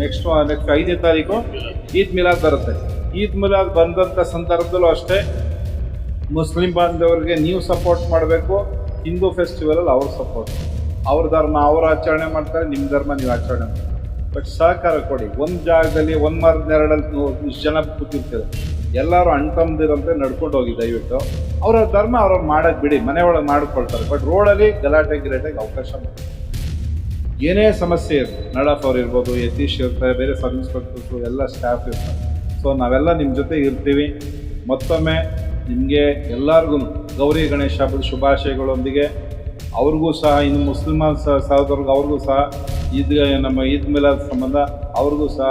Next next ಐದನೇ ತಾರೀಕು ಈದ್ ಮಿಲಾದ್ ಬರುತ್ತೆ. ಈದ್ ಮಿಲಾದ್ ಬಂದಂಥ ಸಂದರ್ಭದಲ್ಲೂ ಅಷ್ಟೇ ಮುಸ್ಲಿಂ ಬಾಂಧವರಿಗೆ ನೀವು ಸಪೋರ್ಟ್ ಮಾಡಬೇಕು, ಹಿಂದೂ ಫೆಸ್ಟಿವಲಲ್ಲಿ ಅವ್ರ ಸಪೋರ್ಟ್ ಅವ್ರ ಧರ್ಮ ಅವರು ಆಚರಣೆ ಮಾಡ್ತಾರೆ ನಿಮ್ಮ ಧರ್ಮ ನೀವು ಆಚರಣೆ ಬಟ್ ಸಹಕಾರ ಕೊಡಿ. ಒಂದು ಜಾಗದಲ್ಲಿ, ಒಂದು ಮರದ ನೆರಳಲ್ಲಿ ಇಷ್ಟು ಜನ ಕೂತಿರ್ತೀರ. ಎಲ್ಲರೂ ಅಣ್ತಂದಿರಂತೆ ನಡ್ಕೊಂಡು ಹೋಗಿ ದಯವಿಟ್ಟು. ಅವರ ಧರ್ಮ ಅವ್ರವ್ರು ಮಾಡೋಕ್ಕೆ ಬಿಡಿ, ಮನೆ ಒಳಗೆ ಮಾಡ್ಕೊಳ್ತಾರೆ. ಬಟ್ ರೋಡಲ್ಲಿ ಗಲಾಟೆ, ಗಿಲಾಟೆಗೆ ಅವಕಾಶ ಮಾಡಿ ಏನೇ ಸಮಸ್ಯೆ ಇರಲಿ ನಡಪ್ಪ ಅವ್ರು ಇರ್ಬೋದು, ಯತೀಶ್ ಇರ್ತಾರೆ, ಬೇರೆ ಸಬ್ ಇನ್ಸ್ಪೆಕ್ಟರ್ಸು ಎಲ್ಲ ಸ್ಟಾಫ್ ಇರ್ತಾರೆ. ಸೊ ನಾವೆಲ್ಲ ನಿಮ್ಮ ಜೊತೆ ಇರ್ತೀವಿ. ಮತ್ತೊಮ್ಮೆ ನಿಮಗೆ ಎಲ್ಲರಿಗೂ ಗೌರಿ ಗಣೇಶ ಹಬ್ಬದ ಶುಭಾಶಯಗಳೊಂದಿಗೆ, ಅವ್ರಿಗೂ ಸಹ, ಇನ್ನು ಮುಸ್ಲಿಮಾನ್ ಸಹ ಅವ್ರಿಗೂ ಸಹ, ಈದ್, ನಮ್ಮ ಈದ್ ಮಿಲಾದ್ ಸಂಬಂಧ, ಅವ್ರಿಗೂ ಸಹ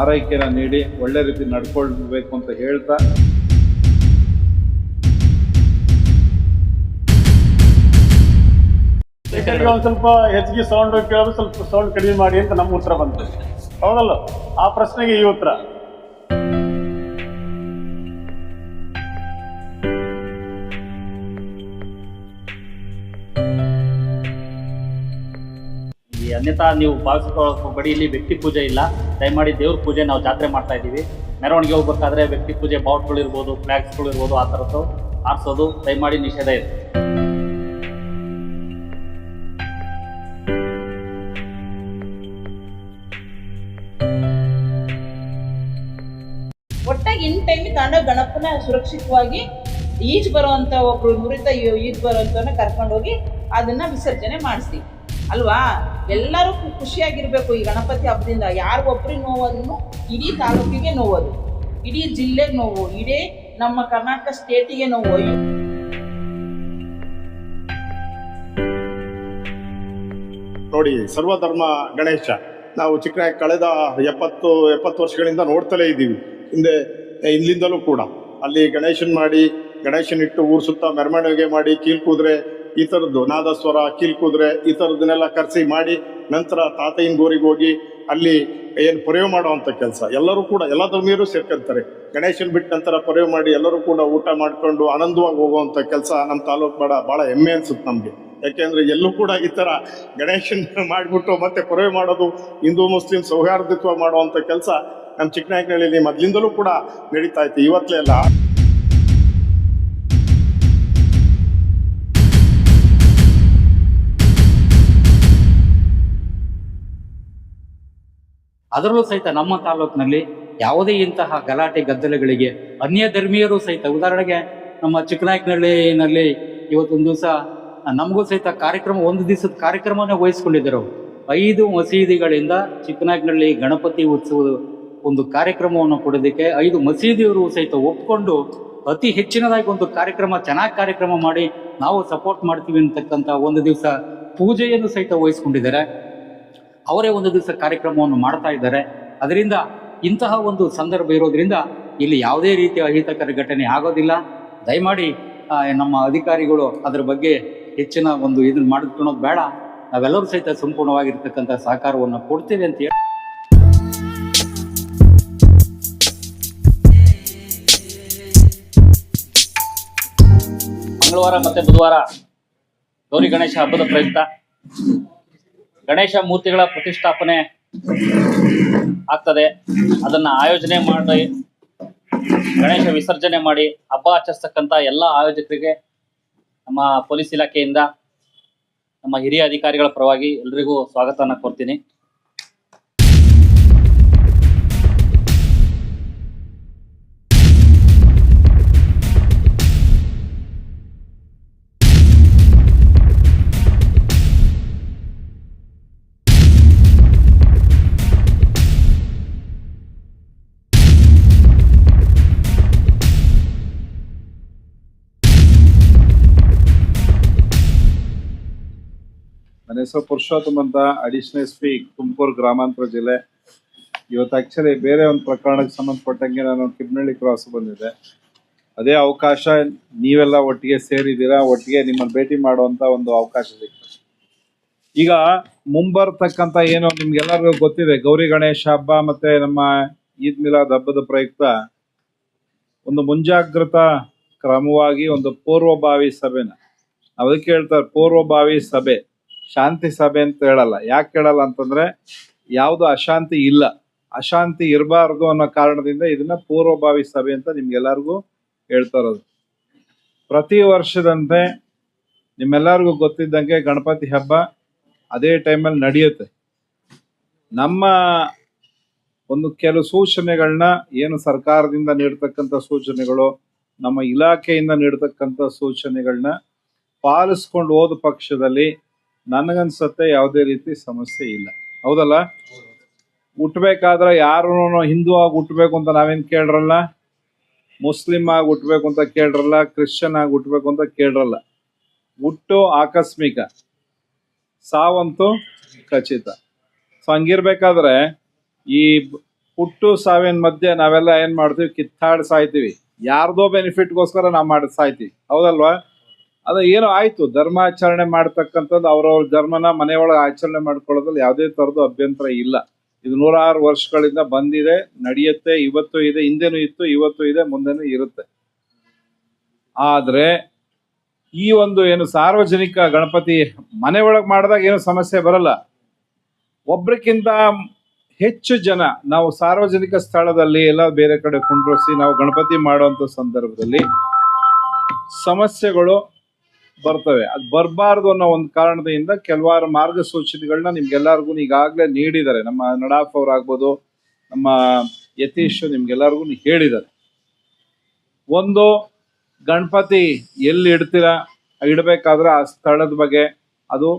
ಆರೈಕೆಯನ್ನು ನೀಡಿ ಒಳ್ಳೆ ರೀತಿ ನಡ್ಕೊಳ್ಬೇಕು ಅಂತ ಹೇಳ್ತಾ ಒಂದು ಸ್ವಲ್ಪ ಹೆಚ್ಚಿಗೆ ಸೌಂಡ್ ಕೇಳೋದು ಸ್ವಲ್ಪ ಸೌಂಡ್ ಕಡಿಮೆ ಮಾಡಿ ಅಂತ ನಮ್ಮ ಉತ್ತರ ಬಂತು. ಹೌದಲ್ಲ? ಆ ಪ್ರಶ್ನೆಗೆ ಈ ಉತ್ತರ. ಅನ್ಯತಾ, ನೀವು ಭಾವಿಸ್ಕೊಳ್ಳೋಕೆ ಹೋಗ್ಬೇಡಿ ಇಲ್ಲಿ ವ್ಯಕ್ತಿ ಪೂಜೆ ಇಲ್ಲ. ದಯಮಾಡಿ ದೇವ್ರ ಪೂಜೆ ನಾವು ಜಾತ್ರೆ ಮಾಡ್ತಾ ಇದ್ದೀವಿ. ಮೆರವಣಿಗೆ ಹೋಗ್ಬೇಕಾದ್ರೆ ವ್ಯಕ್ತಿ ಪೂಜೆ ಬಾವುಟ್ಗಳು ಇರ್ಬೋದು ಫ್ಲಾಗ್ಸ್ಗಳು ಇರ್ಬೋದು, ಆ ಥರದ್ದು. ಆರಿಸೋದು, ದಯಮಾಡಿ ನಿಷೇಧ ಇದೆ. ಒಟ್ಟಾಗಿ ಇನ್ ಟೈಮಿಗೆ ತಗೊಂಡೋಗಿ ಗಣಪನ ಸುರಕ್ಷಿತವಾಗಿ ಈಜ್ ಬರುವಂತ ಒಬ್ರು ನುರಿತ ಈಜು ಬರುವಂತವನ್ನ ಕರ್ಕೊಂಡೋಗಿ ಅದನ್ನ ವಿಸರ್ಜನೆ ಮಾಡಿಸಿ. ಅಲ್ವಾ? ಎಲ್ಲರೂ ಖುಷಿಯಾಗಿರಬೇಕು ಖುಷಿಯಾಗಿರ್ಬೇಕು ಈ ಗಣಪತಿ ಹಬ್ಬದಿಂದ. ಯಾರಿಗೊಬ್ರಿಗೆ ನೋವೋದನ್ನು ಇಡೀ ತಾಲೂಕಿಗೆ ನೋವೋದು. ಇಡೀ ಜಿಲ್ಲೆಗೆ ನೋವು. ಇಡೀ ನಮ್ಮ ಕರ್ನಾಟಕ ಸ್ಟೇಟಿಗೆ ನೋವು. ನೋಡಿ, ಸರ್ವಧರ್ಮ ಗಣೇಶ. ನಾವು ಚಿಕ್ಕ ಕಳೆದ ಎಪ್ಪತ್ತು ಎಪ್ಪತ್ತು ವರ್ಷಗಳಿಂದ ನೋಡ್ತಲೇ ಇದ್ದೀವಿ. ಹಿಂದೆ ಇಲ್ಲಿಂದಲೂ ಕೂಡ. ಅಲ್ಲಿ ಗಣೇಶನ್ ಮಾಡಿ, ಗಣೇಶನ್ ಇಟ್ಟು ಊರ್ ಸುತ್ತ ಮೆರವಣಿಗೆ ಮಾಡಿ, ಕೀಲ್ ಕೂದ್ರೆ ಈ ಥರದ್ದು, ನಾದಸ್ವರ, ಕೀಲ್ ಕೂದ್ರೆ ಈ ಥರದ್ದನ್ನೆಲ್ಲ ಕರೆಸಿ ಮಾಡಿ, ನಂತರ ತಾತಯ್ಯನ ಗೋರಿಗೆ ಹೋಗಿ ಅಲ್ಲಿ ಏನು ಪೊರೆವು ಮಾಡುವಂಥ ಕೆಲಸ. ಎಲ್ಲರೂ ಕೂಡ, ಎಲ್ಲ ಧರ್ಮೀಯರು ಸೇರ್ಕೊಂತಾರೆ. ಗಣೇಶನ್ ಬಿಟ್ಟ ನಂತರ ಪೊರೆವು ಮಾಡಿ ಎಲ್ಲರೂ ಕೂಡ ಊಟ ಮಾಡ್ಕೊಂಡು ಆನಂದವಾಗಿ ಹೋಗುವಂಥ ಕೆಲಸ ನಮ್ಮ ತಾಲೂಕು ಬೇಡ ಭಾಳ ಹೆಮ್ಮೆ ಅನ್ಸುತ್ತೆ ನಮಗೆ. ಯಾಕೆಂದ್ರೆ ಎಲ್ಲೂ ಕೂಡ ಈ ತರ ಗಣೇಶನ್ ಮಾಡಿಬಿಟ್ಟು ಮತ್ತೆ ಪೊರವೆ ಮಾಡೋದು ಹಿಂದೂ, ಮುಸ್ಲಿಂ ಸೌಹಾರ್ದಿತ್ವ ಮಾಡುವಂತ ಕೆಲಸ ನಮ್ಮ ಚಿಕ್ಕನಾಯಕನಹಳ್ಳಿಯಲ್ಲಿ ಮೊದಲಿಂದಲೂ ಕೂಡ ನಡೀತಾ ಇತ್ತು ಇವತ್ತಲೇ ಅಲ್ಲ. ಅದರಲ್ಲೂ ಸಹಿತ ನಮ್ಮ ತಾಲೂಕಿನಲ್ಲಿ ಯಾವುದೇ ಇಂತಹ ಗಲಾಟೆ ಗದ್ದಲೆಗಳಿಗೆ ಅನ್ಯ ಧರ್ಮೀಯರು ಸಹಿತ, ಉದಾಹರಣೆಗೆ ನಮ್ಮ ಚಿಕ್ಕನಾಯಕನಹಳ್ಳಿನಲ್ಲಿ ಇವತ್ತೊಂದು ದಿವಸ ನಮಗೂ ಸಹಿತ ಕಾರ್ಯಕ್ರಮ, ಒಂದು ದಿವಸದ ಕಾರ್ಯಕ್ರಮನೇ ವಹಿಸ್ಕೊಂಡಿದ್ದರು. ಐದು ಮಸೀದಿಗಳಿಂದ ಚಿಕ್ಕನಾಯಕನಹಳ್ಳಿ ಗಣಪತಿ ಉತ್ಸವದ ಒಂದು ಕಾರ್ಯಕ್ರಮವನ್ನು ಕೊಡೋದಕ್ಕೆ ಐದು ಮಸೀದಿಯವರು ಸಹಿತ ಒಪ್ಕೊಂಡು ಅತಿ ಹೆಚ್ಚಿನದಾಗಿ ಒಂದು ಕಾರ್ಯಕ್ರಮ, ಚೆನ್ನಾಗಿ ಕಾರ್ಯಕ್ರಮ ಮಾಡಿ ನಾವು ಸಪೋರ್ಟ್ ಮಾಡ್ತೀವಿ ಅಂತಕ್ಕಂಥ ಒಂದು ದಿವಸ ಪೂಜೆಯನ್ನು ಸಹಿತ ವಹಿಸ್ಕೊಂಡಿದ್ದಾರೆ. ಅವರೇ ಒಂದು ದಿವಸ ಕಾರ್ಯಕ್ರಮವನ್ನು ಮಾಡ್ತಾ ಇದ್ದಾರೆ. ಅದರಿಂದ ಇಂತಹ ಒಂದು ಸಂದರ್ಭ ಇರೋದ್ರಿಂದ ಇಲ್ಲಿ ಯಾವುದೇ ರೀತಿಯ ಅಹಿತಕರ ಘಟನೆ ಆಗೋದಿಲ್ಲ. ದಯಮಾಡಿ ನಮ್ಮ ಅಧಿಕಾರಿಗಳು ಅದರ ಬಗ್ಗೆ ಹೆಚ್ಚಿನ ಒಂದು ಇದನ್ನು ಮಾಡಿಕೊಳ್ಳೋದು ಬೇಡ. ನಾವೆಲ್ಲರೂ ಸಹಿತ ಸಂಪೂರ್ಣವಾಗಿರ್ತಕ್ಕಂಥ ಸಹಕಾರವನ್ನು ಕೊಡ್ತೇವೆ ಅಂತ ಹೇಳಿ ಮಂಗಳವಾರ ಮತ್ತೆ ಬುಧವಾರ ಗೌರಿ ಗಣೇಶ ಹಬ್ಬದ ಪ್ರಯುಕ್ತ. ಗಣೇಶ ಮೂರ್ತಿಗಳ ಪ್ರತಿಷ್ಠಾಪನೆ ಆಗ್ತದೆ. ಅದನ್ನ ಆಯೋಜನೆ ಮಾಡಿ, ಗಣೇಶ ವಿಸರ್ಜನೆ ಮಾಡಿ, ಹಬ್ಬ ಆಚರಿಸ್ತಕ್ಕಂಥ ಎಲ್ಲ ಆಯೋಜಕರಿಗೆ ನಮ್ಮ ಪೊಲೀಸ್ ಇಲಾಖೆಯಿಂದ, ನಮ್ಮ ಹಿರಿಯ ಅಧಿಕಾರಿಗಳ ಪರವಾಗಿ ಎಲ್ರಿಗೂ ಸ್ವಾಗತನ ಕೋರ್ತೀನಿ. ಹೆಸರು ಪುರುಷೋತ್ತಮ್ ಅಂತ ಅಡಿಷನಲ್ ಎಸ್ ಪಿ ತುಮಕೂರು ಗ್ರಾಮಾಂತರ ಜಿಲ್ಲೆ. ಇವತ್ತು ಆಕ್ಚುಲಿ ಬೇರೆ ಒಂದು ಪ್ರಕರಣಕ್ಕೆ ಸಂಬಂಧಪಟ್ಟಂಗೆ ನಾನು ಕಿಬ್ನಳ್ಳಿ ಕ್ರಾಸ್ ಬಂದಿದ್ದೆ. ಅದೇ ಅವಕಾಶ ನೀವೆಲ್ಲ ಒಟ್ಟಿಗೆ ಸೇರಿದ್ದೀರಾ, ಒಟ್ಟಿಗೆ ನಿಮ್ಮನ್ನು ಭೇಟಿ ಮಾಡುವಂತ ಒಂದು ಅವಕಾಶ ಸಿಕ್ತು. ಈಗ ಮುಂಬರ್ತಕ್ಕಂತ ಏನು ನಿಮ್ಗೆಲ್ಲರಿಗೂ ಗೊತ್ತಿದೆ, ಗೌರಿ ಗಣೇಶ ಹಬ್ಬ ಮತ್ತೆ ನಮ್ಮ ಈದ್ ಮಿಲಾದ್ ಹಬ್ಬದ ಪ್ರಯುಕ್ತ ಒಂದು ಮುಂಜಾಗ್ರತಾ ಕ್ರಮವಾಗಿ ಒಂದು ಪೂರ್ವಭಾವಿ ಸಭೆನ. ಅದಕ್ಕೆ ಹೇಳ್ತಾರೆ ಪೂರ್ವಭಾವಿ ಸಭೆ. ಶಾಂತಿ ಸಭೆ ಅಂತ ಹೇಳಲ್ಲ. ಯಾಕೆ ಹೇಳಲ್ಲ ಅಂತಂದ್ರೆ ಯಾವುದು ಅಶಾಂತಿ ಇಲ್ಲ. ಅಶಾಂತಿ ಇರಬಾರ್ದು ಅನ್ನೋ ಕಾರಣದಿಂದ ಇದನ್ನ ಪೂರ್ವಭಾವಿ ಸಭೆ ಅಂತ ನಿಮ್ಗೆಲ್ಲರಿಗೂ ಹೇಳ್ತಾ ಇರೋದು. ಪ್ರತಿ ವರ್ಷದಂತೆ ನಿಮ್ಮೆಲ್ಲರಿಗೂ ಗೊತ್ತಿದ್ದಂಗೆ ಗಣಪತಿ ಹಬ್ಬ ಅದೇ ಟೈಮಲ್ಲಿ ನಡೆಯುತ್ತೆ. ನಮ್ಮ ಒಂದು ಕೆಲವು ಸೂಚನೆಗಳನ್ನ ಏನು ಸರ್ಕಾರದಿಂದ ನೀಡ್ತಕ್ಕಂಥ ಸೂಚನೆಗಳು, ನಮ್ಮ ಇಲಾಖೆಯಿಂದ ನೀಡ್ತಕ್ಕಂಥ ಸೂಚನೆಗಳನ್ನ ಪಾಲಿಸ್ಕೊಂಡು ಹೋದ ಪಕ್ಷದಲ್ಲಿ ನನಗನ್ಸತ್ತೆ ಯಾವುದೇ ರೀತಿ ಸಮಸ್ಯೆ ಇಲ್ಲ. ಹೌದಲ್ಲ? ಹುಟ್ಟಬೇಕಾದ್ರೆ ಯಾರು ಹಿಂದೂ ಆಗಿ ಹುಟ್ಟಬೇಕು ಅಂತ ನಾವೇನು ಕೇಳ್ರಲ್ಲ? ಮುಸ್ಲಿಂ ಆಗಿ ಹುಟ್ಟಬೇಕು ಅಂತ ಕೇಳ್ರಲ್ಲ? ಕ್ರಿಶ್ಚಿಯನ್ ಆಗಿ ಹುಟ್ಟಬೇಕು ಅಂತ ಕೇಳ್ರಲ್ಲ? ಹುಟ್ಟು ಆಕಸ್ಮಿಕ. ಸಾವಂತೂ ಖಚಿತ. ಸೊ ಹಂಗಿರ್ಬೇಕಾದ್ರೆ ಈ ಹುಟ್ಟು ಸಾವಿನ ಮಧ್ಯೆ ನಾವೆಲ್ಲ ಏನ್ ಮಾಡ್ತೀವಿ? ಕಿತ್ತಾಡ್ ಸಾಯ್ತೀವಿ ಯಾರ್ದೋ ಬೆನಿಫಿಟ್ಗೋಸ್ಕರ ನಾವು ಮಾಡಿ ಸಾಯ್ತೀವಿ ಹೌದಲ್ವಾ? ಅದು ಏನೋ ಆಯ್ತು. ಧರ್ಮಾಚರಣೆ ಮಾಡ್ತಕ್ಕಂಥದ್ದು ಅವ್ರವ್ರ ಧರ್ಮನ ಮನೆಯೊಳಗೆ ಆಚರಣೆ ಮಾಡ್ಕೊಳ್ಳೋದ್ರಲ್ಲಿ ಯಾವುದೇ ಥರದ್ದು ಅಭ್ಯಂತರ ಇಲ್ಲ. ಇದು ನೂರಾರು ವರ್ಷಗಳಿಂದ ಬಂದಿದೆ, ನಡೆಯುತ್ತೆ, ಇವತ್ತು ಇದೆ, ಹಿಂದೆನೂ ಇತ್ತು, ಇವತ್ತು ಇದೆ, ಮುಂದೆನೂ ಇರುತ್ತೆ. ಆದ್ರೆ ಈ ಒಂದು ಏನು ಸಾರ್ವಜನಿಕ ಗಣಪತಿ ಮನೆ ಒಳಗೆ ಮಾಡಿದಾಗ ಏನು ಸಮಸ್ಯೆ ಬರಲ್ಲ. ಒಬ್ರಕ್ಕಿಂತ ಹೆಚ್ಚು ಜನ ನಾವು ಸಾರ್ವಜನಿಕ ಸ್ಥಳದಲ್ಲಿ ಎಲ್ಲ ಬೇರೆ ಕಡೆ ಕುಂಡ್ರಿಸಿ ನಾವು ಗಣಪತಿ ಮಾಡುವಂತ ಸಂದರ್ಭದಲ್ಲಿ ಸಮಸ್ಯೆಗಳು ಬರ್ತವೆ. ಅದು ಬರಬಾರ್ದು ಅನ್ನೋ ಒಂದು ಕಾರಣದಿಂದ ಕೆಲವಾರು ಮಾರ್ಗಸೂಚನೆಗಳನ್ನ ನಿಮ್ಗೆಲ್ಲರಿಗೂ ಈಗಾಗಲೇ ನೀಡಿದ್ದಾರೆ. ನಮ್ಮ ನಡಾಫ್ ಅವ್ರಾಗ್ಬೋದು, ನಮ್ಮ ಯತೀಶ್ ನಿಮ್ಗೆಲ್ಲರಿಗೂ ಹೇಳಿದ್ದಾರೆ. ಒಂದು, ಗಣಪತಿ ಎಲ್ಲಿ ಇಡ್ತೀರಾ? ಇಡಬೇಕಾದ್ರೆ ಆ ಸ್ಥಳದ ಬಗ್ಗೆ. ಅದು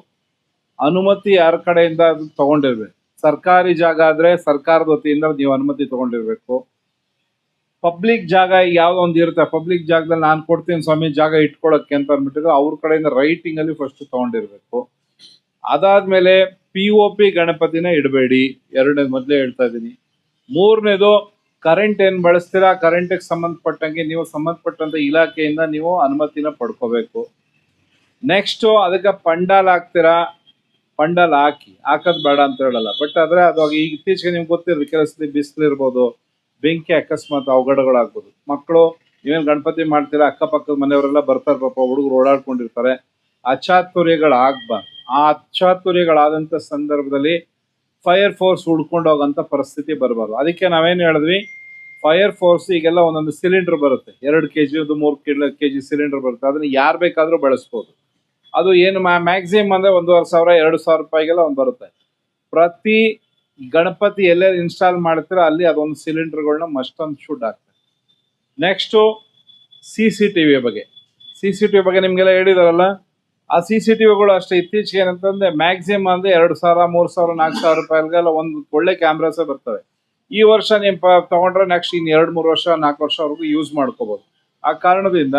ಅನುಮತಿ ಯಾರ ಕಡೆಯಿಂದ ಅದು ತಗೊಂಡಿರ್ಬೇಕು? ಸರ್ಕಾರಿ ಜಾಗ ಆದ್ರೆ ಸರ್ಕಾರದ ವತಿಯಿಂದ ನೀವು ಅನುಮತಿ ತಗೊಂಡಿರ್ಬೇಕು. ಪಬ್ಲಿಕ್ ಜಾಗ ಯಾವ್ದೋ ಒಂದು ಇರುತ್ತೆ, ಪಬ್ಲಿಕ್ ಜಾಗದಲ್ಲಿ ನಾನು ಕೊಡ್ತೀನಿ ಸ್ವಾಮಿ, ಜಾಗ ಇಟ್ಕೊಳಕ್ಕೆ ಅಂತ ಅಂದ್ಬಿಟ್ಟಿದ್ರೆ ಅವ್ರ ಕಡೆಯಿಂದ ರೈಟಿಂಗ್ ಅಲ್ಲಿ ಫಸ್ಟ್ ತಗೊಂಡಿರ್ಬೇಕು. ಅದಾದ್ಮೇಲೆ ಪಿ ಒ ಪಿ ಗಣಪತಿನ ಇಡಬೇಡಿ, ಎರಡನೇದು ಮೊದಲೇ ಹೇಳ್ತಾ ಇದ್ದೀನಿ. ಮೂರನೇದು ಕರೆಂಟ್ ಏನ್ ಬಳಸ್ತೀರಾ ಕರೆಂಟ್ಗೆ ಸಂಬಂಧಪಟ್ಟಂಗೆ ನೀವು ಸಂಬಂಧಪಟ್ಟಂತ ಇಲಾಖೆಯಿಂದ ನೀವು ಅನುಮತಿನ ಪಡ್ಕೋಬೇಕು. ನೆಕ್ಸ್ಟ್ ಅದಕ್ಕೆ ಪಂಡಾಲ್ ಹಾಕ್ತೀರಾ, ಪಂಡಾಲ್ ಹಾಕಿ, ಹಾಕೋದ್ ಬೇಡ ಅಂತ ಹೇಳಲ್ಲ. ಬಟ್ ಆದ್ರೆ ಅದು ಈಗ ಇತ್ತೀಚೆಗೆ ನಿಮ್ಗೆ ಗೊತ್ತಿರೋದು ಕೆಲಸದಲ್ಲಿ ಬಿಸಿಲು ಇರ್ಬೋದು ಬೆಂಕಿ ಅಕಸ್ಮಾತ್ ಅವಘಡಗಳಾಗ್ಬೋದು. ಮಕ್ಕಳು ನೀವೇನು ಗಣಪತಿ ಮಾಡ್ತೀರಾ, ಅಕ್ಕಪಕ್ಕದ ಮನೆಯವರೆಲ್ಲ ಬರ್ತಾರೆ ಪಾಪ, ಹುಡುಗರು ಓಡಾಡ್ಕೊಂಡಿರ್ತಾರೆ. ಅಚಾತುರ್ಯಗಳಾಗ್ಬಾರ್ದು. ಆ ಅಚಾತುರ್ಯಗಳಾದಂಥ ಸಂದರ್ಭದಲ್ಲಿ ಫೈರ್ ಫೋರ್ಸ್ ಹುಡ್ಕೊಂಡು ಹೋಗೋಂಥ ಪರಿಸ್ಥಿತಿ ಬರಬಾರ್ದು. ಅದಕ್ಕೆ ನಾವೇನು ಹೇಳಿದ್ವಿ? ಫೈರ್ ಫೋರ್ಸ್ ಈಗೆಲ್ಲ ಒಂದೊಂದು ಸಿಲಿಂಡರ್ ಬರುತ್ತೆ. ಎರಡು ಕೆ ಜಿ ಒಂದು ಮೂರು ಕೆ ಜಿ ಸಿಲಿಂಡರ್ ಬರುತ್ತೆ. ಅದನ್ನ ಯಾರು ಬೇಕಾದರೂ ಬಳಸ್ಬೋದು. ಅದು ಏನು ಮ್ಯಾಕ್ಸಿಮಮ್ ಅಂದರೆ ಒಂದೂವರೆ ಸಾವಿರ, ಎರಡು ಸಾವಿರ ರೂಪಾಯಿಗೆಲ್ಲ ಒಂದು ಬರುತ್ತೆ. ಪ್ರತಿ ಗಣಪತಿ ಎಲ್ಲೆಲ್ಲಿ ಇನ್ಸ್ಟಾಲ್ ಮಾಡ್ತೀರೋ ಅಲ್ಲಿ ಅದೊಂದು ಸಿಲಿಂಡರ್ಗಳನ್ನ ಮಷ್ಟೊಂದು ಶೂಟ್ ಆಗುತ್ತೆ next C C T V ಬಗ್ಗೆ. ಸಿ ಸಿ ಟಿ ವಿ ಬಗ್ಗೆ ನಿಮಗೆಲ್ಲ ಹೇಳಿದಾರಲ್ಲ, ಆ ಸಿ ಸಿ ಟಿ ವಿಗಳು ಅಷ್ಟೇ. ಇತ್ತೀಚೆಗೆ ಏನಂತಂದ್ರೆ ಮ್ಯಾಕ್ಸಿಮಮ್ ಅಂದ್ರೆ ಎರಡು ಸಾವಿರ, ಮೂರು ಸಾವಿರ, ನಾಲ್ಕು ಸಾವಿರ ರೂಪಾಯಿಗೆಲ್ಲ ಒಂದು ಒಳ್ಳೆ ಕ್ಯಾಮ್ರಾಸೇ ಬರ್ತವೆ. ಈ ವರ್ಷ ನೀವು ಪ ತಗೊಂಡ್ರೆ ನೆಕ್ಸ್ಟ್ ಇನ್ನು ಎರಡು, ಮೂರು ವರ್ಷ, ನಾಲ್ಕು ವರ್ಷವರೆಗೂ ಯೂಸ್ ಮಾಡ್ಕೋಬೋದು. ಆ ಕಾರಣದಿಂದ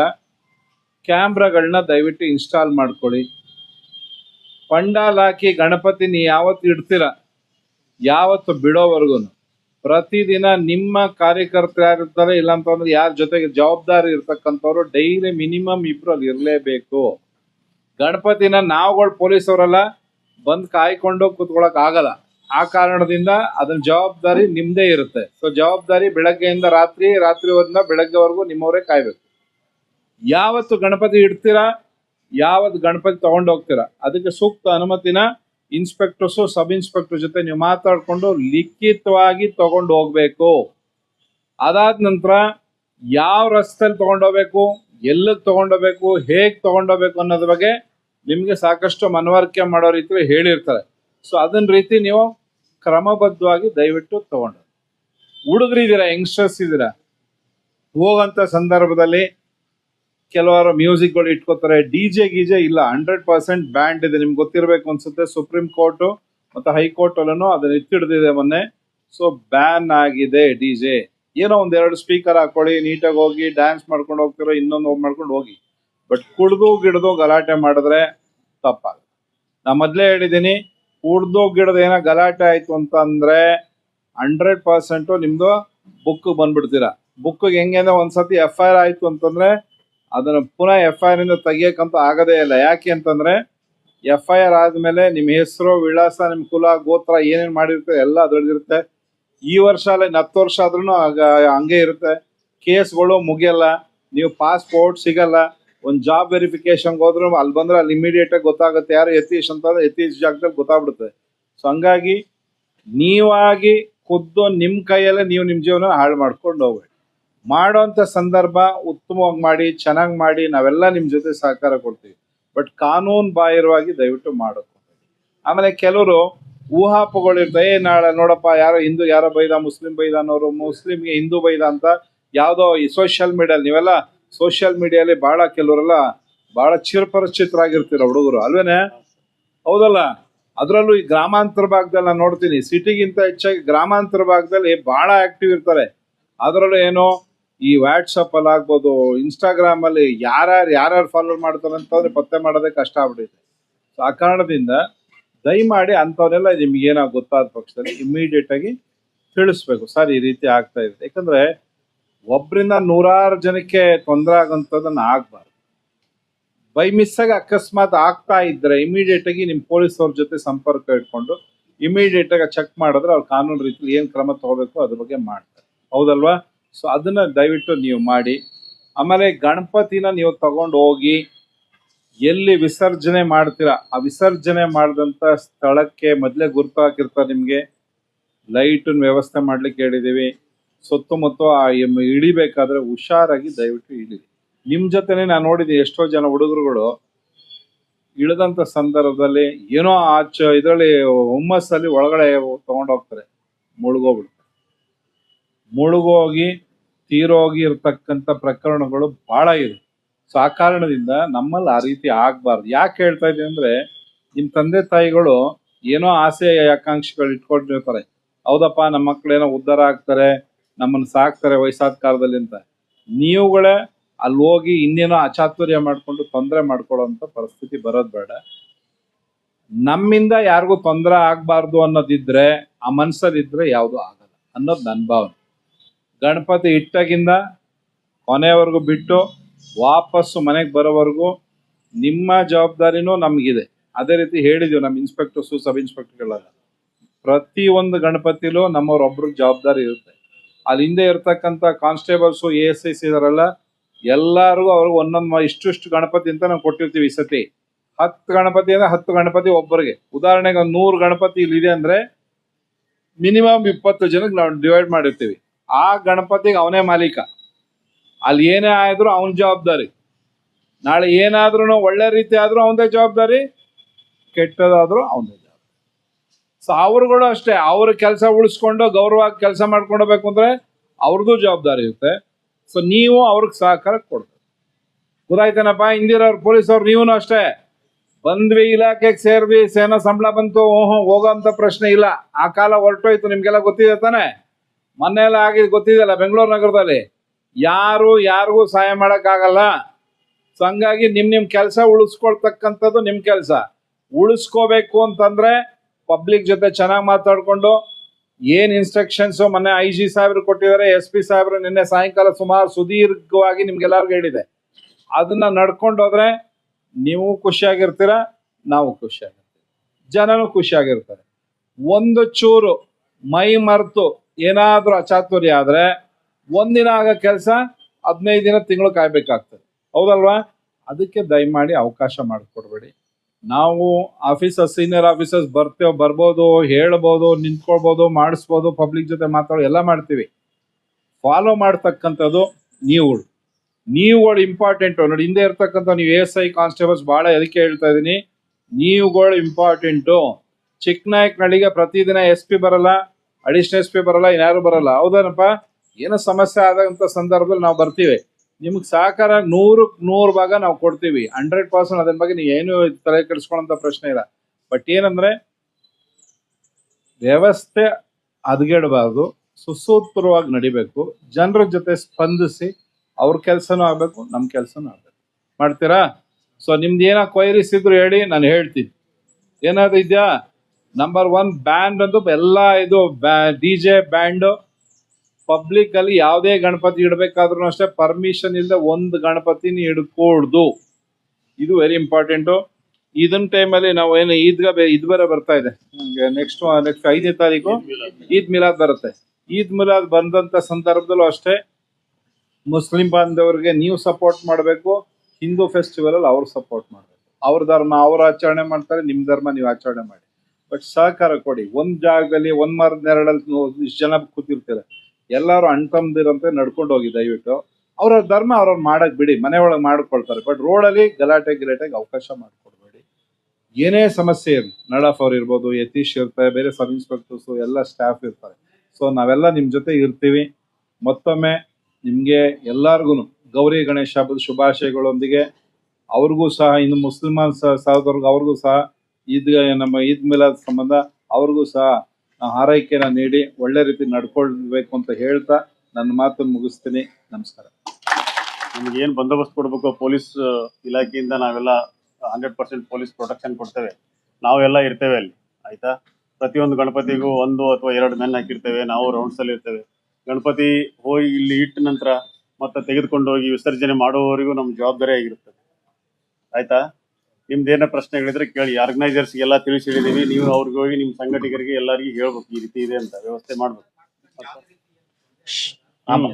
ಕ್ಯಾಮ್ರಾಗಳನ್ನ ದಯವಿಟ್ಟು ಇನ್ಸ್ಟಾಲ್ ಮಾಡ್ಕೊಳ್ಳಿ. ಪಂಡಾಲ್ ಹಾಕಿ ಗಣಪತಿ ನೀ ಯಾವತ್ತು ಇಡ್ತೀರ? ಯಾವತ್ತು ಬಿಡೋವರೆಗೂ ಪ್ರತಿದಿನ ನಿಮ್ಮ ಕಾರ್ಯಕರ್ತರು ಯಾರಿರ್ತಾರೆ ಇಲ್ಲ ಅಂತಂದ್ರೆ ಯಾರ ಜೊತೆಗೆ ಜವಾಬ್ದಾರಿ ಇರ್ತಕ್ಕಂಥವ್ರು ಡೈಲಿ ಮಿನಿಮಮ್ ಇಬ್ರು ಅಲ್ಲಿ ಇರಲೇಬೇಕು. ಗಣಪತಿನ ನಾವುಗಳು ಪೊಲೀಸವರೆಲ್ಲ, ಬಂದು ಕಾಯ್ಕೊಂಡು ಕೂತ್ಕೊಳಕ್ ಆಗಲ್ಲ. ಆ ಕಾರಣದಿಂದ ಅದನ್ನ ಜವಾಬ್ದಾರಿ ನಿಮ್ದೇ ಇರುತ್ತೆ. ಸೊ ಜವಾಬ್ದಾರಿ ಬೆಳಗ್ಗೆಯಿಂದ ರಾತ್ರಿ ರಾತ್ರಿವರೆಯಿಂದ ಬೆಳಗ್ಗೆವರೆಗೂ ನಿಮ್ಮವರೇ ಕಾಯ್ಬೇಕು. ಯಾವತ್ತು ಗಣಪತಿ ಇಡ್ತೀರಾ, ಯಾವತ್ತು ಗಣಪತಿ ತಗೊಂಡು ಹೋಗ್ತೀರಾ ಅದಕ್ಕೆ ಸೂಕ್ತ ಅನುಮತಿನ ಇನ್ಸ್ಪೆಕ್ಟರ್ಸು, ಸಬ್ ಇನ್ಸ್ಪೆಕ್ಟರ್ ಜೊತೆ ನೀವು ಮಾತಾಡಿಕೊಂಡು ಲಿಖಿತವಾಗಿ ತಗೊಂಡು ಹೋಗ್ಬೇಕು. ಅದಾದ ನಂತರ ಯಾವ ರಸ್ತೆಯಲ್ಲಿ ತಗೊಂಡೋಗ್ಬೇಕು ಎಲ್ಲಿಗೆ ತಗೊಂಡೋಗ್ಬೇಕು ಹೇಗೆ ತಗೊಂಡೋಗ್ಬೇಕು ಅನ್ನೋದ್ರ ಬಗ್ಗೆ ನಿಮಗೆ ಸಾಕಷ್ಟು ಮನವರಿಕೆ ಮಾಡೋ ರೀತಿ ಹೇಳಿರ್ತಾರೆ. ಸೊ ಅದನ್ನ ರೀತಿ ನೀವು ಕ್ರಮಬದ್ಧವಾಗಿ ದಯವಿಟ್ಟು ತಗೊಂಡು ಹುಡುಗರಿದ್ದೀರಾ ಯಂಗ್ಸ್ಟರ್ಸ್ ಇದ್ದೀರಾ ಹೋಗಂತ ಸಂದರ್ಭದಲ್ಲಿ ಕೆಲವರು ಮ್ಯೂಸಿಕ್ಗಳು ಇಟ್ಕೋತಾರೆ. ಡಿ ಜೆ ಗೀಜೆ ಇಲ್ಲ ಹಂಡ್ರೆಡ್ ಪರ್ಸೆಂಟ್ ಬ್ಯಾಂಡ್ ಇದೆ. ನಿಮ್ಗೆ ಗೊತ್ತಿರಬೇಕು ಅನ್ಸುತ್ತೆ. ಸುಪ್ರೀಂ ಕೋರ್ಟ್ ಮತ್ತೆ ಹೈಕೋರ್ಟ್ ಅಲ್ಲೂ ಅದನ್ನ ಎತ್ತಿಡ್ದಿದೆ ಮೊನ್ನೆ. ಸೊ ಬ್ಯಾನ್ ಆಗಿದೆ ಡಿ ಜೆ ಏನೋ ಒಂದ್ ಎರಡು ಸ್ಪೀಕರ್ ಹಾಕೊಳ್ಳಿ ನೀಟಾಗಿ ಹೋಗಿ ಡ್ಯಾನ್ಸ್ ಮಾಡ್ಕೊಂಡು ಹೋಗ್ತಿರೋ, ಇನ್ನೊಂದು ಹೋಗಿ ಮಾಡ್ಕೊಂಡು ಹೋಗಿ. ಬಟ್ ಕುಡ್ದು, ಗಿಡದು ಗಲಾಟೆ ಮಾಡಿದ್ರೆ ತಪ್ಪಾಗ ನಾ ಮೊದಲೇ ಹೇಳಿದ್ದೀನಿ, ಕುಡ್ದು, ಗಿಡದ ಏನೋ ಗಲಾಟೆ ಆಯ್ತು ಅಂತ ಅಂದ್ರೆ ಹಂಡ್ರೆಡ್ ಪರ್ಸೆಂಟು ನಿಮ್ದು ಬುಕ್ ಬಂದ್ಬಿಡ್ತೀರಾ. ಬುಕ್ ಹೆಂಗೆ ಒಂದ್ಸತಿ ಎಫ್ ಐ ಆರ್ ಆಯ್ತು ಅಂತಂದ್ರೆ ಅದನ್ನ ಪುನಃ ಎಫ್ ಐ ಆರ್ ಇಂದ ತೆಗಿಯಕ್ಕಂತೂ ಆಗದೇ ಇಲ್ಲ. ಯಾಕೆ ಅಂತಂದ್ರೆ ಎಫ್ ಐ ಆರ್ ಆದ್ಮೇಲೆ ನಿಮ್ಮ ಹೆಸರು, ವಿಳಾಸ, ನಿಮ್ ಕುಲ, ಗೋತ್ರ ಏನೇನ್ ಮಾಡಿರ್ತಾರೆ ಎಲ್ಲ ದೊಡ್ಡದಿರುತ್ತೆ ಈ ವರ್ಷ ಅಲ್ಲ ಹತ್ತು ವರ್ಷ ಆದ್ರೂ ಹಂಗೆ ಇರುತ್ತೆ. ಕೇಸ್ಗಳು ಮುಗಿಯಲ್ಲ, ನೀವು ಪಾಸ್ಪೋರ್ಟ್ ಸಿಗಲ್ಲ, ಒಂದು ಜಾಬ್ ವೆರಿಫಿಕೇಶನ್ ಹೋದ್ರು ಅಲ್ಲಿ ಬಂದ್ರೆ ಅಲ್ಲಿ ಇಮಿಡಿಯೇಟ್ ಆಗಿ ಗೊತ್ತಾಗುತ್ತೆ. ಯಾರು ಯತೀಶ್ ಅಂತ ಯತೀಶ್ ಜಾಗದಲ್ಲಿ ಗೊತ್ತಾಗ್ಬಿಡುತ್ತೆ. ಸೊ ಹಂಗಾಗಿ ನೀವಾಗಿ ಖುದ್ದು ನಿಮ್ಮ ಕೈಯಲ್ಲೇ ನೀವು ನಿಮ್ಮ ಜೀವನ ಹಾಳು ಮಾಡ್ಕೊಂಡು ಹೋಗ್ಬೇಡಿ. ಮಾಡೋಂಥ ಸಂದರ್ಭ ಉತ್ತಮವಾಗಿ ಮಾಡಿ, ಚೆನ್ನಾಗಿ ಮಾಡಿ ನಾವೆಲ್ಲ ನಿಮ್ಮ ಜೊತೆ ಸಹಕಾರ ಕೊಡ್ತೀವಿ. ಬಟ್ ಕಾನೂನು ಬಾಹಿರವಾಗಿ ದಯವಿಟ್ಟು ಮಾಡೋದು ಆಮೇಲೆ ಕೆಲವರು ಊಹಾಪಗಳು ಏ ನಾಳೆ ನೋಡಪ್ಪ, ಯಾರು ಹಿಂದೂ, ಯಾರೋ ಬೈದ, ಮುಸ್ಲಿಂ ಬೈದ ಅನ್ನೋರು, ಮುಸ್ಲಿಂಗೆ ಹಿಂದೂ ಬೈದ ಅಂತ ಯಾವುದೋ ಈ ಸೋಷಿಯಲ್ ಮೀಡಿಯಲ್ಲಿ ನೀವೆಲ್ಲ ಸೋಷಿಯಲ್ ಮೀಡಿಯಲ್ಲಿ ಭಾಳ ಕೆಲವರೆಲ್ಲ ಭಾಳ ಚಿರಪರಿಚಿತರಾಗಿರ್ತೀರ ಹುಡುಗರು, ಅಲ್ವೇನೆ? ಹೌದಲ್ಲ? ಅದರಲ್ಲೂ ಈ ಗ್ರಾಮಾಂತರ ಭಾಗದಲ್ಲಿ ನಾನು ನೋಡ್ತೀನಿ ಸಿಟಿಗಿಂತ ಹೆಚ್ಚಾಗಿ ಗ್ರಾಮಾಂತರ ಭಾಗದಲ್ಲಿ ಭಾಳ ಆಕ್ಟಿವ್ ಇರ್ತಾರೆ. ಅದರಲ್ಲೂ ಏನೋ? ಈ ವಾಟ್ಸಪ್ ಅಲ್ಲಿ ಆಗ್ಬೋದು ಇನ್ಸ್ಟಾಗ್ರಾಮ್ ಅಲ್ಲಿ ಯಾರ್ಯಾರು ಯಾರ್ಯಾರು ಫಾಲೋ ಮಾಡ್ತಾರೆ ಅಂತಂದ್ರೆ ಪತ್ತೆ ಮಾಡೋದೇ ಕಷ್ಟ ಆಗ್ಬಿಟ್ಟಿದೆ ಸೊ ಆ ಕಾರಣದಿಂದ ದಯಮಾಡಿ ಅಂಥವನ್ನೆಲ್ಲ ನಿಮ್ಗೆ ಏನೋ ಗೊತ್ತಾದ ಪಕ್ಷದಲ್ಲಿ ಇಮಿಡಿಯೇಟ್ ಆಗಿ ತಿಳಿಸ್ಬೇಕು. ಸರ್, ಈ ರೀತಿ ಆಗ್ತಾ ಇದೆ. ಯಾಕಂದ್ರೆ ಒಬ್ರಿಂದ ನೂರಾರು ಜನಕ್ಕೆ ತೊಂದರೆ ಆಗೋಂಥದ್ದನ್ನ ಆಗ್ಬಾರ್ದು. ಬೈ ಮಿಸ್ ಆಗಿ ಅಕಸ್ಮಾತ್ ಆಗ್ತಾ ಇದ್ರೆ ಇಮಿಡಿಯೇಟ್ ಆಗಿ ನಿಮ್ ಪೊಲೀಸ್ ಅವ್ರ ಜೊತೆ ಸಂಪರ್ಕ ಇಟ್ಕೊಂಡು ಇಮಿಡಿಯೇಟ್ ಆಗಿ ಚೆಕ್ ಮಾಡಿದ್ರೆ ಅವ್ರು ಕಾನೂನು ರೀತಿಯಲ್ಲಿ ಏನ್ ಕ್ರಮ ತಗೋಬೇಕು ಅದ್ರ ಬಗ್ಗೆ ಮಾಡ್ತಾರೆ. ಹೌದಲ್ವಾ? ಸೊ ಅದನ್ನ ದಯವಿಟ್ಟು ನೀವು ಮಾಡಿ. ಆಮೇಲೆ ಗಣಪತಿನ ನೀವು ತಗೊಂಡು ಹೋಗಿ ಎಲ್ಲಿ ವಿಸರ್ಜನೆ ಮಾಡ್ತೀರಾ? ಆ ವಿಸರ್ಜನೆ ಮಾಡಿದಂಥ ಸ್ಥಳಕ್ಕೆ ಮೊದಲೇ ಗುರುತು ಹಾಕಿರ್ತಾರೆ ನಿಮಗೆ. ಲೈಟಿನ ವ್ಯವಸ್ಥೆ ಮಾಡ್ಲಿಕ್ಕೆ ಹೇಳಿದೀವಿ. ಸುತ್ತಮುತ್ತ ಇಳಿಬೇಕಾದ್ರೆ ಹುಷಾರಾಗಿ ದಯವಿಟ್ಟು ಇಳಿ. ನಿಮ್ಮ ಜೊತೆನೆ ನಾನು ನೋಡಿದೆ ಎಷ್ಟೋ ಜನ ಹುಡುಗರುಗಳು ಇಳಿದಂತ ಸಂದರ್ಭದಲ್ಲಿ ಏನೋ ಆಚ ಇದರಲ್ಲಿ ಹುಮ್ಮಸ್ಸಲ್ಲಿ ಒಳಗಡೆ ತಗೊಂಡೋಗ್ತಾರೆ ಮುಳುಗೋಗ್ಬಿಡ್ತಾರೆ. ಮುಳುಗೋಗಿ, ತೀರೋಗಿ ಇರತಕ್ಕಂತ ಪ್ರಕರಣಗಳು ಬಹಳ ಇದೆ ಸೊ ಆ ಕಾರಣದಿಂದ ನಮ್ಮಲ್ಲಿ ಆ ರೀತಿ ಆಗ್ಬಾರ್ದು. ಯಾಕೆ ಹೇಳ್ತಾ ಇದ್ದೀನಿ ಅಂದ್ರೆ, ನಿಮ್ ತಂದೆ ತಾಯಿಗಳು ಏನೋ ಆಸೆ ಆಕಾಂಕ್ಷೆಗಳು ಇಟ್ಕೊಂಡಿರ್ತಾರೆ. ಹೌದಪ್ಪ ನಮ್ಮ ಮಕ್ಕಳೇನೋ ಉದ್ಧಾರ ಆಗ್ತಾರೆ, ನಮ್ಮನ್ನು ಸಾಕ್ತಾರೆ ವಯಸ್ಸಾದ ಕಾಲದಲ್ಲಿ ಅಂತ. ನೀವುಗಳೇ ಅಲ್ಲಿ ಹೋಗಿ ಇನ್ನೇನೋ ಅಚಾತುರ್ಯ ಮಾಡ್ಕೊಂಡು ತೊಂದರೆ ಮಾಡ್ಕೊಳ್ಳೋಂಥ ಪರಿಸ್ಥಿತಿ ಬರೋದು ಬೇಡ. ನಮ್ಮಿಂದ ಯಾರಿಗೂ ತೊಂದರೆ ಆಗ್ಬಾರ್ದು ಅನ್ನೋದಿದ್ರೆ, ಆ ಮನ್ಸಲ್ಲಿದ್ರೆ ಯಾವುದು ಆಗಲ್ಲ ಅನ್ನೋದು ನನ್ನ ಭಾವನೆ. ಗಣಪತಿ ಇಟ್ಟಾಗಿಂದ ಕೊನೆಯವರೆಗೂ ಬಿಟ್ಟು ವಾಪಸ್ಸು ಮನೆಗೆ ಬರೋವರೆಗೂ ನಿಮ್ಮ ಜವಾಬ್ದಾರಿನೂ ನಮಗಿದೆ. ಅದೇ ರೀತಿ ಹೇಳಿದ್ವಿ ನಮ್ಮ ಇನ್ಸ್ಪೆಕ್ಟರ್ಸು ಸಬ್ ಇನ್ಸ್ಪೆಕ್ಟರ್ಗಳೆಲ್ಲ ಪ್ರತಿಯೊಂದು ಗಣಪತಿಲೂ ನಮ್ಮವ್ರೊಬ್ರು ಜವಾಬ್ದಾರಿ ಇರುತ್ತೆ. ಅಲ್ಲಿ ಹಿಂದೆ ಇರ್ತಕ್ಕಂಥ constables A S I C ಇದಾರಲ್ಲ ಎಲ್ಲರಿಗೂ ಅವ್ರಿಗೆ ಒಂದೊಂದು ಇಷ್ಟು ಇಷ್ಟು ಗಣಪತಿ ಅಂತ ನಾವು ಕೊಟ್ಟಿರ್ತೀವಿ ಈ ಸತಿ. ಹತ್ತು ಗಣಪತಿ ಅಂದರೆ ಹತ್ತು ಗಣಪತಿ ಒಬ್ಬರಿಗೆ. ಉದಾಹರಣೆಗೆ ಒಂದು ನೂರು ಗಣಪತಿ ಇಲ್ಲಿದೆ ಅಂದರೆ ಮಿನಿಮಮ್ ಇಪ್ಪತ್ತು ಜನಕ್ಕೆ ನಾವು ಡಿವೈಡ್ ಮಾಡಿರ್ತೀವಿ. ಆ ಗಣಪತಿಗೆ ಅವನೇ ಮಾಲೀಕ. ಅಲ್ಲಿ ಏನೇ ಆದ್ರೂ ಅವನ ಜವಾಬ್ದಾರಿ. ನಾಳೆ ಏನಾದ್ರೂ ಒಳ್ಳೆ ರೀತಿ ಆದ್ರೂ ಅವನದೇ ಜವಾಬ್ದಾರಿ, ಕೆಟ್ಟದಾದ್ರೂ ಅವನದೇ ಜವಾಬ್ದಾರಿ. ಸೊ ಅವ್ರುಗಳು ಅಷ್ಟೇ. ಅವ್ರ ಕೆಲಸ ಉಳಿಸ್ಕೊಂಡು, ಗೌರವವಾಗಿ ಕೆಲಸ ಮಾಡ್ಕೊಂಡೋಗ್ಬೇಕು ಅಂದ್ರೆ ಅವ್ರದ್ದು ಜವಾಬ್ದಾರಿ ಇರುತ್ತೆ. ಸೊ ನೀವು ಅವ್ರಿಗೆ ಸಹಕಾರ ಕೊಡ್ಬೇಕು. ಗೊತ್ತಾಯ್ತೇನಪ್ಪ? ಹಿಂದಿರೋರು ಪೊಲೀಸವ್ರು ನೀವೂ ಅಷ್ಟೇ. ಬಂದ್ವಿ, ಇಲಾಖೆಗೆ ಸೇರ್ವಿ ಸೇನಾ ಸಂಬಳ ಬಂತು, ಓಹೋ ಅಂತ ಪ್ರಶ್ನೆ ಇಲ್ಲ. ಆ ಕಾಲ ಹೊರಟೋಯ್ತು, ನಿಮ್ಗೆಲ್ಲ ಗೊತ್ತಿದೆ ತಾನೆ? ಮೊನ್ನೆ ಎಲ್ಲ ಆಗಿ ಗೊತ್ತಿದೆಯಲ್ಲ, ಬೆಂಗಳೂರು ನಗರದಲ್ಲಿ. ಯಾರು, ಯಾರಿಗೂ ಸಹಾಯ ಮಾಡೋಕ್ಕಾಗಲ್ಲ. ಸೊ ಹಂಗಾಗಿ ನಿಮ್ ನಿಮ್ ಕೆಲಸ ಉಳಿಸ್ಕೊಳ್ತಕ್ಕಂಥದ್ದು ನಿಮ್ ಕೆಲಸ. ಉಳಿಸ್ಕೋಬೇಕು ಅಂತಂದ್ರೆ ಪಬ್ಲಿಕ್ ಜೊತೆ ಚೆನ್ನಾಗಿ ಮಾತಾಡ್ಕೊಂಡು, ಏನ್ ಇನ್ಸ್ಟ್ರಕ್ಷನ್ಸ್ ಮೊನ್ನೆ ಐ ಜಿ ಸಾಹೇಬ್ರು ಕೊಟ್ಟಿದ್ದಾರೆ ಎಸ್ ಪಿ ಸಾಹೇಬ್ರು ನಿನ್ನೆ ಸಾಯಂಕಾಲ ಸುಮಾರು ಸುದೀರ್ಘವಾಗಿ ನಿಮ್ಗೆಲ್ಲರಿಗೂ ಹೇಳಿದೆ. ಅದನ್ನ ನಡ್ಕೊಂಡು ಹೋದ್ರೆ ನೀವು ಖುಷಿಯಾಗಿರ್ತೀರ, ನಾವು ಖುಷಿಯಾಗಿರ್ತೀವಿ. ಜನನು ಖುಷಿಯಾಗಿರ್ತಾರೆ. ಒಂದು ಚೂರು ಮೈ ಮರೆತು ಏನಾದ್ರೂ ಅಚಾತುರ್ಯ ಆದರೆ ಒಂದಿನ ಆಗೋ ಕೆಲಸ ಹದಿನೈದು ದಿನ ತಿಂಗಳು ಕಾಯ್ಬೇಕಾಗ್ತದೆ. ಹೌದಲ್ವಾ? ಅದಕ್ಕೆ ದಯಮಾಡಿ ಅವಕಾಶ ಮಾಡಿಕೊಡ್ಬೇಡಿ. ನಾವು ಆಫೀಸರ್ಸ್, ಸೀನಿಯರ್ ಆಫೀಸರ್ಸ್ ಬರ್ತೇವೆ, ಬರ್ಬೋದು, ಹೇಳ್ಬೋದು, ನಿಂತ್ಕೊಳ್ಬೋದು, ಮಾಡಿಸ್ಬೋದು, ಪಬ್ಲಿಕ್ ಜೊತೆ ಮಾತಾಡೋ ಎಲ್ಲ ಮಾಡ್ತೀವಿ. ಫಾಲೋ ಮಾಡ್ತಕ್ಕಂಥದ್ದು ನೀವುಗಳು ನೀವುಗಳು ಇಂಪಾರ್ಟೆಂಟು ನೋಡಿ, ಹಿಂದೆ ಇರ್ತಕ್ಕಂಥ ನೀವು ಎಸ್ ಐ ಕಾನ್ಸ್ಟೇಬಲ್ಸ್ ಭಾಳ ಅದಕ್ಕೆ ಹೇಳ್ತಾ ಇದ್ದೀನಿ? ನೀವುಗಳು ಇಂಪಾರ್ಟೆಂಟು ಚಿಕ್ಕನಾಯಕನಳ್ಳಿಗೆ ಪ್ರತಿದಿನ ಎಸ್ ಪಿ ಬರಲ್ಲ. ಅಡಿಷನಲ್ ಎಸ್ ಬರಲ್ಲ, ಇನ್ಯಾರು ಬರಲ್ಲ. ಹೌದನಪ್ಪ? ಏನೋ ಸಮಸ್ಯೆ ಆದಂತ ಸಂದರ್ಭದಲ್ಲಿ ನಾವು ಬರ್ತೀವಿ. ನಿಮ್ಗೆ ಸಹಕಾರ ನೂರು ನೂರು ಭಾಗ ನಾವು ಕೊಡ್ತೀವಿ. ಹಂಡ್ರೆಡ್ ಪರ್ಸೆಂಟ್ ಅದ್ರ ಬಗ್ಗೆ ನೀವು ಏನು ತಲೆ ಕೆಡಿಸ್ಕೊಳ್ಳೋಂಥ ಪ್ರಶ್ನೆ ಇಲ್ಲ. ಬಟ್ ಏನಂದ್ರೆ, ವ್ಯವಸ್ಥೆ ಹದಗೆಡಬಾರ್ದು, ಸುಸೂತ್ರವಾಗಿ ನಡಿಬೇಕು, ಜನರ ಜೊತೆ ಸ್ಪಂದಿಸಿ ಅವ್ರ ಕೆಲಸನೂ ಆಗ್ಬೇಕು ನಮ್ಮ ಕೆಲಸನೂ ಆಗ್ಬೇಕು. ಮಾಡ್ತೀರಾ? ಸೊ ನಿಮ್ದು ಏನೋ ಕ್ವೈರೀಸ್ ಇದ್ರು ಹೇಳಿ, ನಾನು ಹೇಳ್ತೀನಿ. ಏನಾದ್ರು ಇದೆಯಾ? ನಂಬರ್ ಒನ್ ಬ್ಯಾಂಡ್ ಅಂತ ಎಲ್ಲ ಇದು ಡಿ ಜೆ ಬ್ಯಾಂಡು ಪಬ್ಲಿಕ್ ಅಲ್ಲಿ ಯಾವುದೇ ಗಣಪತಿ ಇಡಬೇಕಾದ್ರೂ ಅಷ್ಟೇ ಪರ್ಮಿಷನ್ ಇಲ್ಲದೆ ಒಂದು ಗಣಪತಿನ ಇಡ್ಕೊಳ್ದು ಇದು ವೆರಿ ಇಂಪಾರ್ಟೆಂಟು ಇದನ್ ಟೈಮಲ್ಲಿ ನಾವು ಏನು ಈದ್ಗೆ ಇದ್ ಬೇರೆ ಬರ್ತಾ ಇದೆ. ನೆಕ್ಸ್ಟ್ ನೆಕ್ಸ್ಟ್ ಐದನೇ ತಾರೀಕು ಈದ್ ಮಿಲಾದ್ ಬರುತ್ತೆ. ಈದ್ ಮಿಲಾದ್ ಬಂದಂತ ಸಂದರ್ಭದಲ್ಲೂ ಅಷ್ಟೇ ಮುಸ್ಲಿಂ ಬಾಂಧವರಿಗೆ ನೀವು ಸಪೋರ್ಟ್ ಮಾಡಬೇಕು ಹಿಂದೂ ಫೆಸ್ಟಿವಲ್ ಅಲ್ಲಿ ಅವ್ರು ಸಪೋರ್ಟ್ ಮಾಡಬೇಕು. ಅವ್ರ ಧರ್ಮ ಅವ್ರು ಆಚರಣೆ ಮಾಡ್ತಾರೆ ನಿಮ್ಮ ಧರ್ಮ ನೀವು ಆಚರಣೆ ಮಾಡಿ. ಬಟ್ ಸಹಕಾರ ಕೊಡಿ. ಒಂದ್ ಜಾಗದಲ್ಲಿ, ಒಂದ್ ಮರದ ನೆರಳಲ್ಲಿ ಇಷ್ಟು ಜನ ಕೂತಿರ್ತಾರೆ. ಎಲ್ಲಾರು ಅಣ್ತಂದಿರಂತೆ ನಡ್ಕೊಂಡು ಹೋಗಿ ದಯವಿಟ್ಟು. ಅವ್ರ ಧರ್ಮ ಅವ್ರವ್ರು ಮಾಡಕ್ ಬಿಡಿ. ಮನೆ ಒಳಗೆ ಮಾಡ್ಕೊಳ್ತಾರೆ. ಬಟ್ ರೋಡ್ ಅಲ್ಲಿ ಗಲಾಟೆ ಗಿಲಾಟೆಗೆ ಅವಕಾಶ ಮಾಡ್ಕೊಡ್ಬೇಡಿ. ಏನೇ ಸಮಸ್ಯೆ ಇರಲಿ, ನಳಫ್ ಅವ್ರು ಇರ್ಬೋದು, ಯತೀಶ್ ಇರ್ತಾರೆ, ಬೇರೆ ಸಬ್ ಇನ್ಸ್ಪೆಕ್ಟರ್ಸ್ ಎಲ್ಲ ಸ್ಟಾಫ್ ಇರ್ತಾರೆ. ಸೊ ನಾವೆಲ್ಲ ನಿಮ್ ಜೊತೆ ಇರ್ತೀವಿ. ಮತ್ತೊಮ್ಮೆ ನಿಮ್ಗೆ ಎಲ್ಲಾರ್ಗು ಗೌರಿ ಗಣೇಶ ಹಬ್ಬದ ಶುಭಾಶಯಗಳೊಂದಿಗೆ, ಅವ್ರಿಗೂ ಸಹ, ಇನ್ನು ಮುಸ್ಲಿಮಾನ್ ಸಹೋದರ್ಗ ಅವ್ರಿಗೂ ಸಹ ಈದ್ ನಮ್ಮ ಈದ್ ಮಿಲಾದ್ ಸಂಬಂಧ ಅವ್ರಿಗೂ ಸಹ ನಾವು ಹಾರೈಕೆನ ನೀಡಿ ಒಳ್ಳೆ ರೀತಿ ನಡ್ಕೊಳ್ಬೇಕು ಅಂತ ಹೇಳ್ತಾ ನನ್ನ ಮಾತು ಮುಗಿಸ್ತೀನಿ. ನಮಸ್ಕಾರ. ನಮ್ಗೆ ಏನ್ ಬಂದೋಬಸ್ತ್ ಕೊಡ್ಬೇಕು ಪೊಲೀಸ್ ಇಲಾಖೆಯಿಂದ ನಾವೆಲ್ಲ ಹಂಡ್ರೆಡ್ ಪರ್ಸೆಂಟ್ ಪೊಲೀಸ್ ಪ್ರೊಟೆಕ್ಷನ್ ಕೊಡ್ತೇವೆ. ನಾವೆಲ್ಲ ಇರ್ತೇವೆ ಅಲ್ಲಿ, ಆಯ್ತಾ? ಪ್ರತಿಯೊಂದು ಗಣಪತಿಗೂ ಒಂದು ಅಥವಾ ಎರಡು ಮೆನ್ ಹಾಕಿರ್ತೇವೆ, ನಾವು ರೌಂಡ್ಸ್ ಅಲ್ಲಿ ಇರ್ತೇವೆ. ಗಣಪತಿ ಹೋಗಿ ಇಲ್ಲಿ ಇಟ್ಟ ನಂತರ ಮತ್ತೆ ತೆಗೆದುಕೊಂಡು ಹೋಗಿ ವಿಸರ್ಜನೆ ಮಾಡುವವರಿಗೂ ನಮ್ಮ ಜವಾಬ್ದಾರಿ ಆಗಿರುತ್ತದೆ. ಆಯ್ತಾ? ನಿಮ್ದೇನೋ ಪ್ರಶ್ನೆಗಳಿದ್ರೆ ಕೇಳಿ. ಆರ್ಗನೈಸರ್ಸ್ ಎಲ್ಲ ತಿಳಿಸಿ ಹೇಳಿದೀವಿ ನೀವು ಅವ್ರಿಗೆ ಹೋಗಿ ನಿಮ್ಮ ಸಂಘಟಕರಿಗೆ ಎಲ್ಲರಿಗೂ ಹೇಳ್ಬೇಕು. ಈ ರೀತಿ ಇದೆ ಅಂತ ವ್ಯವಸ್ಥೆ ಮಾಡ್ಬೇಕು. ಆಮ.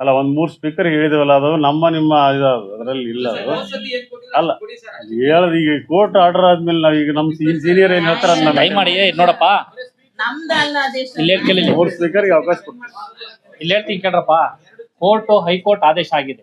ಅಲ್ಲ ಒಂದ್ ಮೂರ್ ಸ್ಪೀಕರ್ ಹೇಳಿದವಲ್ಲ ಅದು ನಮ್ಮ ನಿಮ್ಮ ಅದರಲ್ಲಿ ಇಲ್ಲ ಅದು. ಅಲ್ಲ ಹೇಳದ್ ಈಗ ಕೋರ್ಟ್ ಆರ್ಡರ್ ಆದ್ಮೇಲೆ ಈಗ ನಮ್ ಸೀನಿಯರ್ ಏನ್ ಹೇಳ್ತಾರೆ ಅದನ್ನ ಟೈಮ್ ಮಾಡಿ ನೋಡಪ್ಪ. ನಮ್ದಲ್ಲ ಆದೇಶ ಇಲ್ಲಿ ಕೇಳಿ ಮೂರ್ ಸ್ಪೀಕರ್ಗೆ ಅವಕಾಶ ಕೊಡ್ತೀವಿ ಇಲ್ಲಿ ಹೇಳ್ತೀನಿ ಕೇಳ್ರಪ್ಪ. ಕೋರ್ಟ್ ಹೈಕೋರ್ಟ್ ಆದೇಶ ಆಗಿದೆ.